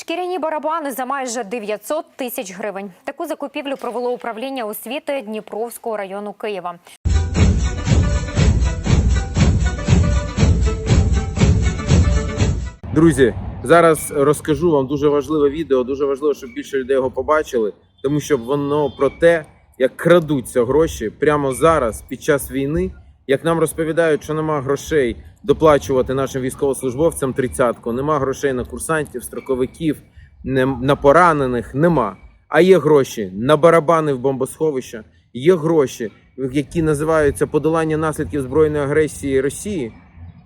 Шкіряні барабани за майже 900 тисяч гривень. Таку закупівлю провело управління освіти Дніпровського району Києва. Друзі, зараз розкажу вам дуже важливе відео. Дуже важливо, щоб більше людей його побачили, тому що воно про те, як крадуться гроші прямо зараз, під час війни. Як нам розповідають, що нема грошей доплачувати нашим військовослужбовцям тридцятку, нема грошей на курсантів, строковиків, на поранених, нема. А є гроші на барабани в бомбосховища, є гроші, які називаються подолання наслідків збройної агресії Росії,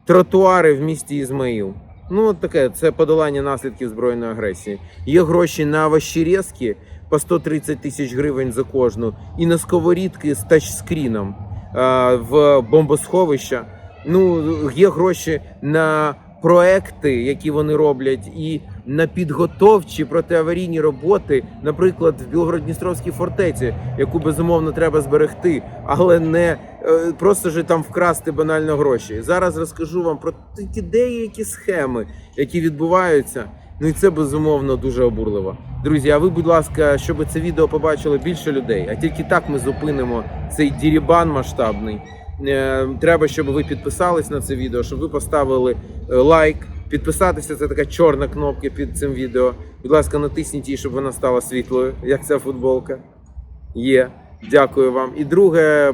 тротуари в місті Ізмаїл. Ну, таке, це подолання наслідків збройної агресії. Є гроші на овощерезки по 130 тисяч гривень за кожну, і на сковорідки з тачскріном в бомбосховища. Ну, є гроші на проекти, які вони роблять, і на підготовчі протиаварійні роботи, наприклад, в Білгород-Дністровській фортеці, яку безумовно треба зберегти, але не е, просто ж там вкрасти банально гроші. Зараз розкажу вам про такі деякі схеми, які відбуваються. Ну і це безумовно дуже обурливо. Друзі, а ви, будь ласка, щоб це відео побачило більше людей, а тільки так ми зупинимо цей дірібан масштабний. Е, Треба, щоб ви підписались на це відео, щоб ви поставили е, лайк. Підписатися це така чорна кнопка під цим відео. Будь ласка, натисніть її, щоб вона стала світлою, як ця футболка. Є. Дякую вам. І друге,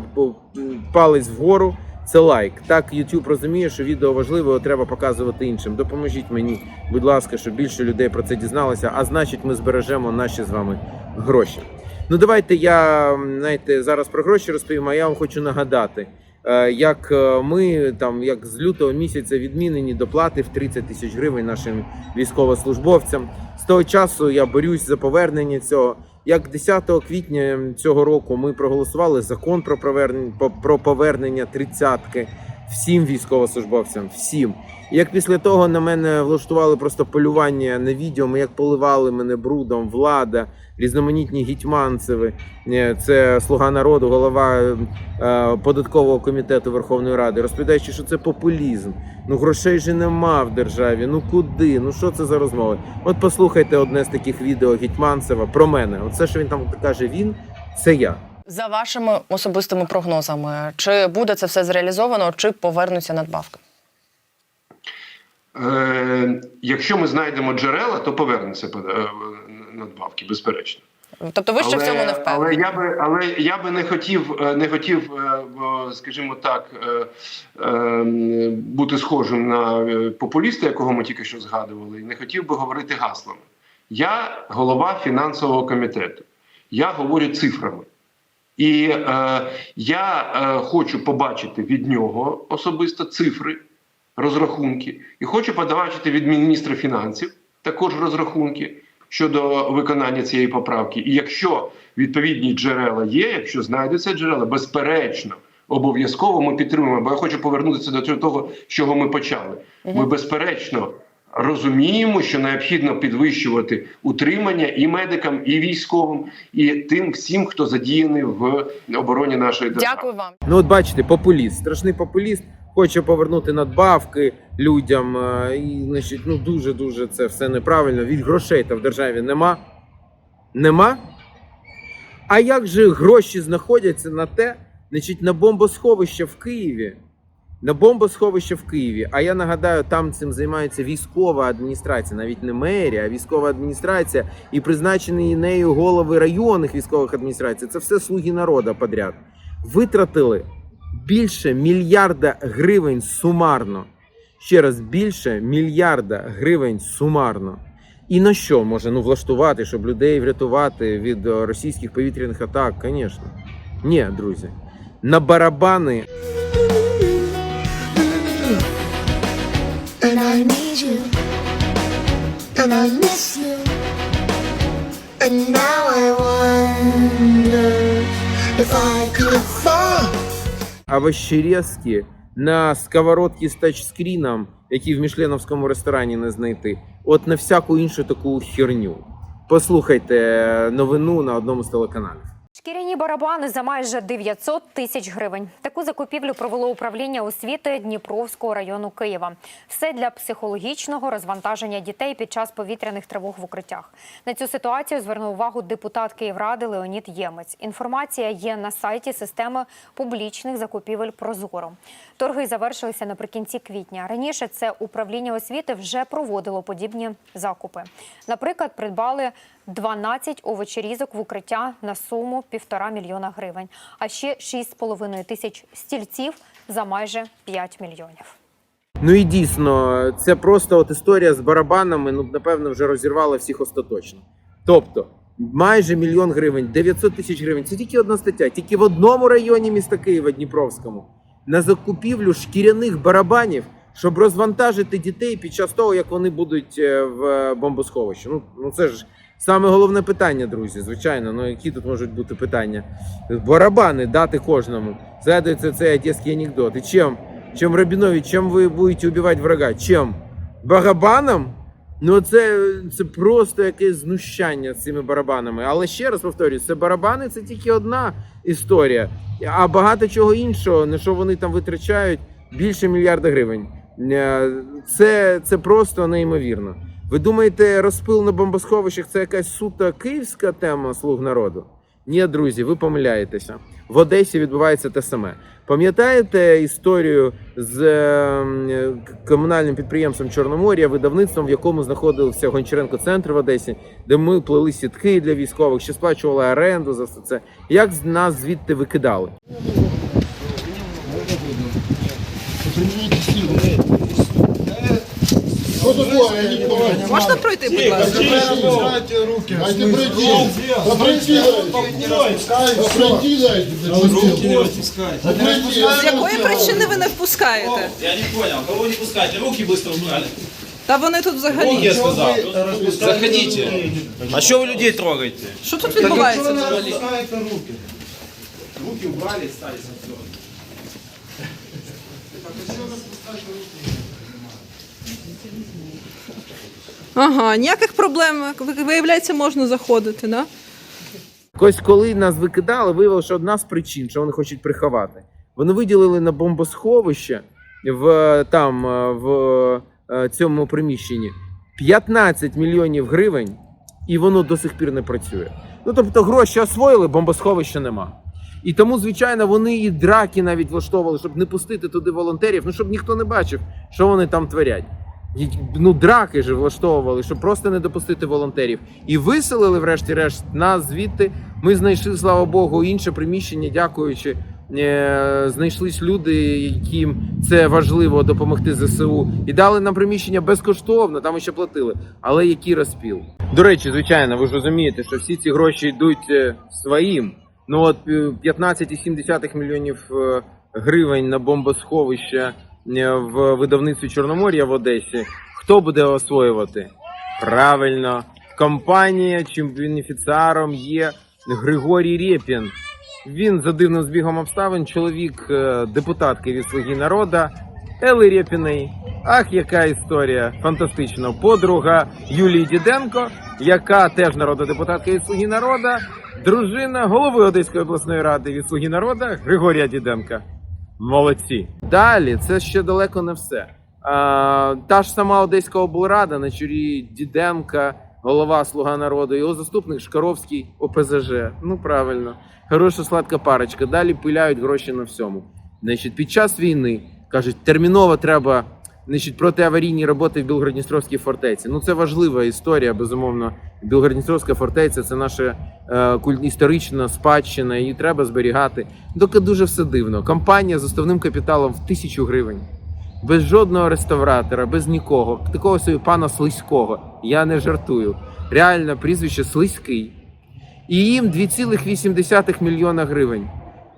палець вгору. Це лайк. Так YouTube розуміє, що відео важливе, його треба показувати іншим. Допоможіть мені, будь ласка, щоб більше людей про це дізналося. А значить, ми збережемо наші з вами гроші. Ну давайте я знаєте, зараз про гроші розповім. А я вам хочу нагадати, е, як е, ми там, як з лютого місяця відмінені доплати в 30 тисяч гривень нашим військовослужбовцям. З того часу я борюсь за повернення цього. Як 10 квітня цього року ми проголосували закон про повернення про повернення тридцятки всім військовослужбовцям, всім. І як після того на мене влаштували просто полювання на відео, як поливали мене брудом, влада, різноманітні гітьманцеви, е, це слуга народу, голова е, податкового комітету Верховної Ради, розповідаючи, що це популізм. Ну грошей же нема в державі. Ну куди? Ну що це за розмови? От послухайте одне з таких відео Гетьманцева про мене. Оце, що він там каже, він це я. За вашими особистими прогнозами, чи буде це все зреалізовано, чи повернуться надбавки? Е, якщо ми знайдемо джерела, то повернеться е, надбавки, безперечно. Тобто ви ще в цьому не але я би, але я би не хотів, е, не хотів, е, скажімо так, е, бути схожим на популіста, якого ми тільки що згадували, і не хотів би говорити гаслами. Я голова фінансового комітету. Я говорю цифрами. І е, я е, хочу побачити від нього особисто цифри, розрахунки, і хочу побачити від міністра фінансів також розрахунки щодо виконання цієї поправки. І якщо відповідні джерела є, якщо знайдуться джерела, безперечно, обов'язково ми підтримуємо. Бо я хочу повернутися до того, з чого ми почали. Ми безперечно. Розуміємо, що необхідно підвищувати утримання і медикам, і військовим, і тим всім, хто задіяний в обороні нашої держави. Дякую вам. Ну, от бачите, популіст, страшний популіст, хоче повернути надбавки людям. е, І, значить, ну дуже дуже це все неправильно. Від грошей та в державі нема. Нема. А як же гроші знаходяться на те, значить, на бомбосховище в Києві? На бомбосховище в Києві. А я нагадаю, там цим займається військова адміністрація, навіть не мерія, а військова адміністрація і призначені нею голови районних військових адміністрацій. Це все слуги народу подряд. Витратили більше мільярда гривень сумарно. Ще раз більше мільярда гривень сумарно. І на що може ну влаштувати, щоб людей врятувати від е, російських повітряних атак? Звісно. Ні, друзі. На барабани if I could. Овощерезки на сковородки з тачскріном, які в мішленовському ресторані не знайти. От на всяку іншу таку херню. Послухайте новину на одному з телеканалів. Шкіряні барабани за майже 900 тисяч гривень. Таку закупівлю провело управління освіти Дніпровського району Києва. Все для психологічного розвантаження дітей під час повітряних тривог в укриттях. На цю ситуацію звернув увагу депутат Київради Леонід Ємець. Інформація є на сайті системи публічних закупівель Прозоро. Торги завершилися наприкінці квітня. Раніше це управління освіти вже проводило подібні закупи. Наприклад, придбали 12 овочерізок в укриття на суму півтора мільйона гривень, а ще 6,5 тисяч стільців за майже 5 мільйонів. Ну і дійсно, це просто от історія з барабанами, ну, напевно, вже розірвала всіх остаточно. Тобто, майже мільйон гривень, 900 тисяч гривень. Це тільки одна стаття. Тільки в одному районі міста Києва, Дніпровському, на закупівлю шкіряних барабанів, щоб розвантажити дітей під час того, як вони будуть е, в бомбосховищі. Ну, ну це ж саме головне питання, друзі. Звичайно, ну які тут можуть бути питання? Барабани дати кожному. Згадується цей одеський анекдот. І чим? Чем Рабінович, чим ви будете убивати врага? Чим? Барабаном? Ну це, це просто якесь знущання з цими барабанами. Але ще раз повторюю, це барабани це тільки одна історія. А багато чого іншого, на що вони там витрачають більше мільярда гривень. Е, Це, це просто неймовірно. Ви думаєте, розпил на бомбосховищах це якась суто київська тема слуг народу? Ні, друзі, ви помиляєтеся. В Одесі відбувається те саме. Пам'ятаєте історію з е, комунальним підприємством Чорномор'я, видавництвом, в якому знаходився Гончаренко центр в Одесі, де ми плели сітки для військових, ще сплачували оренду за все це. Як нас звідти викидали? Что такое? Я не понял. Можна пройти, будь ласка? Дайте руки. Дайте пройти. Да пройти дайте. Да пройти дайте. Руки не распускайте. Да пройти. З якої причини ви не впускаєте? Я не понял, кого не пускайте, руки быстро убрали. Та вони тут взагалі. Руки я сказал. Заходите. А что вы людей трогаете? Що тут відбувається взагалі? Руки убрали, стали санкционные. Ага, ніяких проблем. Виявляється, можна заходити, да? Ось коли нас викидали, виявилося, що одна з причин, що вони хочуть приховати. Вони виділили на бомбосховище в там е, в е, цьому приміщенні 15 мільйонів гривень, і воно до сих пір не працює. Ну тобто гроші освоїли, бомбосховища нема. І тому, звичайно, вони і драки навіть влаштовували, щоб не пустити туди волонтерів, ну щоб ніхто не бачив, що вони там творять. Ну, драки ж влаштовували, щоб просто не допустити волонтерів. І виселили, врешті-решт, нас звідти. Ми знайшли, слава Богу, інше приміщення, дякуючи. е, Знайшлись люди, яким це важливо допомогти ЗСУ, і дали нам приміщення безкоштовно. Там ще платили. Але який розпіл? До речі, звичайно, ви ж розумієте, що всі ці гроші йдуть е, своїм. Ну от е, 15,7 мільйонів е, гривень на бомбосховище е, в видавництві Чорномор'я в Одесі. Хто буде освоювати? Правильно, компанія, чим бенефіціаром є Григорій Рєпін. Він за дивним збігом обставин, чоловік е, депутатки від Слуги народа Ели Рєпіної. Ах, яка історія фантастична. Подруга Юлії Діденко, яка теж народна депутатка від Слуги народа, дружина голови Одеської обласної ради від Слуги народа Григорія Діденка. Молодці. Далі це ще далеко не все. А, та ж сама Одеська облрада на чолі Діденка, голова Слуга народу, його заступник Шкаровський ОПЗЖ. Ну правильно, хороша сладка парочка. Далі пиляють гроші на всьому. Значить, під час війни кажуть, терміново треба значить, протиаварійні роботи в Білгородністровській фортеці. Ну це важлива історія, безумовно. Білгородністровська фортеця це наша е, куль- історична спадщина, її треба зберігати. Доки дуже все дивно. Компанія з основним капіталом в тисячу гривень. Без жодного реставратора, без нікого. Такого собі пана Слизького. Я не жартую. Реально, прізвище Слизький. І їм 2,8 мільйона гривень.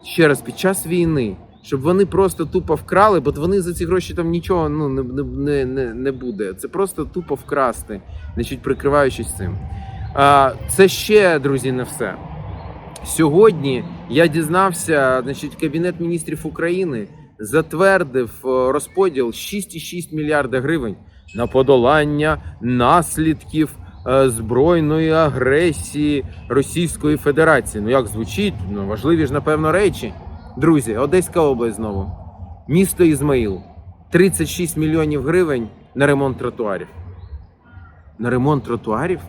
Ще раз, під час війни, щоб вони просто тупо вкрали, бо вони за ці гроші там нічого ну, не, не, не, буде. Це просто тупо вкрасти, значить, прикриваючись цим. А, це ще, друзі, не все. Сьогодні я дізнався, значить, Кабінет міністрів України затвердив розподіл 6,6 мільярда гривень на подолання наслідків е, збройної агресії Російської Федерації. Ну як звучить? Ну важливі ж напевно речі. Друзі, Одеська область знову. Місто Ізмаїл. 36 мільйонів гривень на ремонт тротуарів. На ремонт тротуарів?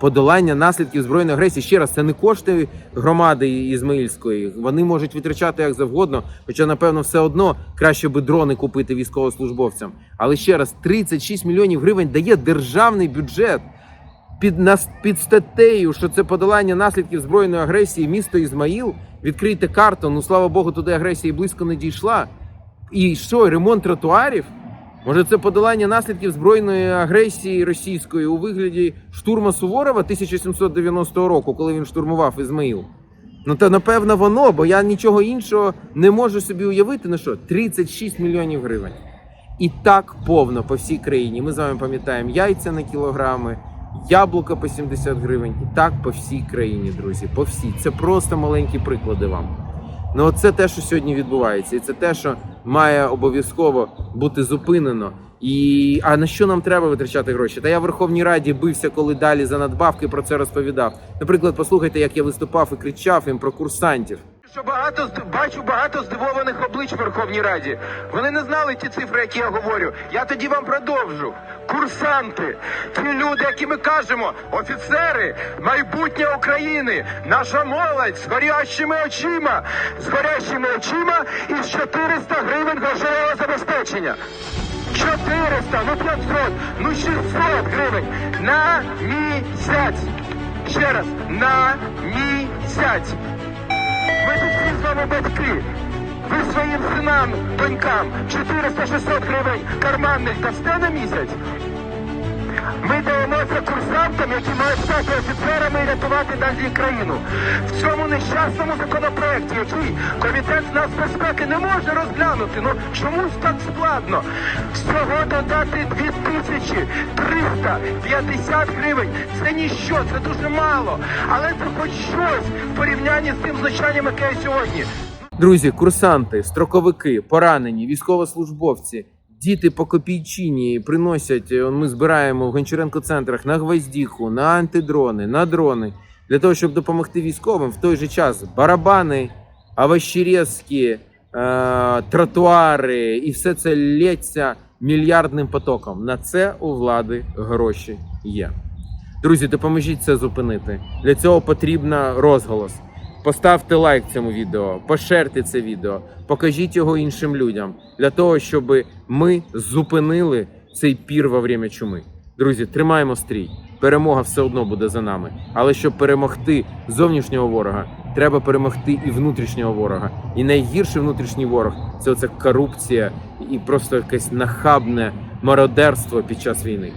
Подолання наслідків збройної агресії. Ще раз, це не кошти громади Ізмаїльської. Вони можуть витрачати як завгодно, хоча, напевно, все одно краще би дрони купити військовослужбовцям. Але ще раз, 36 мільйонів гривень дає державний бюджет під, під статтею, що це подолання наслідків збройної агресії місто Ізмаїл. Відкрийте карту. Ну слава Богу, туди агресія близько не дійшла. І що, ремонт тротуарів? Може, це подолання наслідків збройної агресії російської у вигляді штурма Суворова 1790 року, коли він штурмував Ізмаїл? Ну та напевно воно, бо я нічого іншого не можу собі уявити. Ну що, 36 мільйонів гривень. І так повно по всій країні. Ми з вами пам'ятаємо яйця на кілограми, яблука по 70 гривень. І так по всій країні, друзі. По всій. Це просто маленькі приклади вам. Ну, це те, що сьогодні відбувається, і це те, що має обов'язково бути зупинено. І а на що нам треба витрачати гроші? Та я в Верховній Раді бився, коли далі за надбавки про це розповідав. Наприклад, послухайте, як я виступав і кричав їм про курсантів. Що багато бачу багато здивованих облич в Верховній Раді. Вони не знали ті цифри, які я говорю. Я тоді вам продовжу. Курсанти, ті люди, які ми кажемо, офіцери, майбутнє України, наша молодь з горящими очима, з горящими очима і з 400 гривень грошового забезпечення. 400, ну 500, ну 600 гривень на місяць. Ще раз, на місяць. Вами батьки. Ви своїм синам, донькам 400-600 гривень карманних дасте на місяць. Ми даємося курсантам, які мають стати офіцерами і рятувати далі країну. В цьому нещасному законопроекті, який комітет з нацбезпеки не може розглянути. Ну чомусь так складно. Всього додати 2350 гривень. Це ніщо, це дуже мало. Але це хоч щось в порівнянні з тим знущанням, яке сьогодні. Друзі, курсанти, строковики, поранені, військовослужбовці, діти по копійчині приносять. е, Ми збираємо в Гончаренко центрах на гвоздіху, на антидрони, на дрони для того, щоб допомогти військовим в той же час барабани, овощерезки, е, тротуари і все це лється мільярдним потоком. На це у влади гроші є. Друзі, допоможіть це зупинити. Для цього потрібна розголос. Поставте лайк цьому відео, пошерте це відео, покажіть його іншим людям для того, щоб ми зупинили цей пір во время чуми. Друзі, тримаємо стрій. Перемога все одно буде за нами. Але щоб перемогти зовнішнього ворога, треба перемогти і внутрішнього ворога. І найгірший внутрішній ворог це оця корупція і просто якесь нахабне мародерство під час війни.